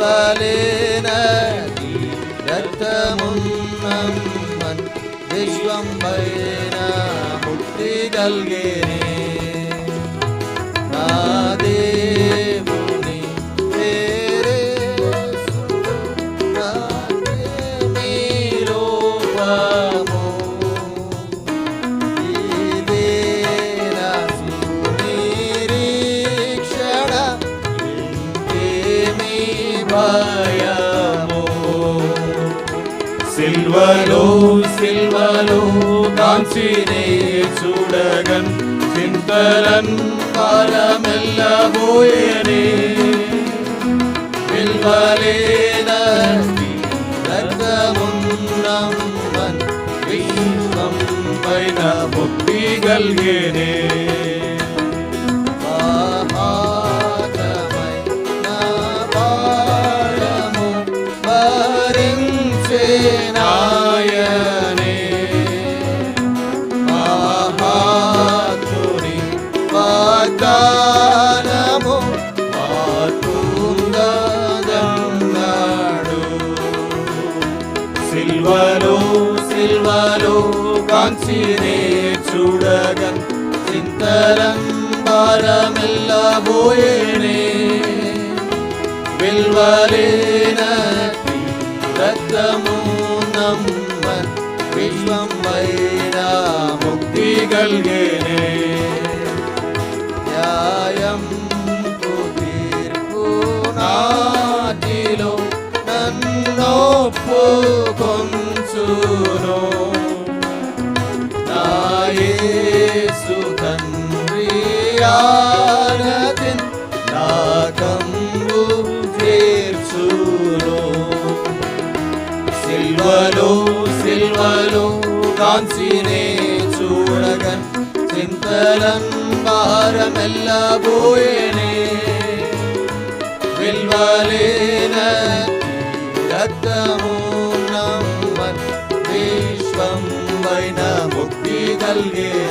దేవలేన దత్తమున్నమ్మన్ విశ్వం పైన ముక్తి గల్గేనే అభయము సిల్వలో సిల్వలో కాంచినే చూడగన్ చింతలన్ కాలమెల్ల పోయనే విల్వలేన రక్తమున్నం వన్ విశ్వం పైన పొప్పిగల్గేనే సిల్వలో సిల్వలో కాంచినే చూడగన్ చింతరం భారమెల్ల పోయేనే విల్వలేనా திகழ்கிறே நியாயம் புதிர்புனாட்டிலும் நன்னோப்பு கொன்சுரோ நாயேசு தன்றியானதின் நாகம்பு தேர்ச்சுரோ சில்வலோ சில்வலோ கான்சினே നിന്തലൻ ഭാരമല്ല പോയണേ വിൽവലേന രക്തമൂന്നം വിശ്വം വൈന മുക്തി നൽകേ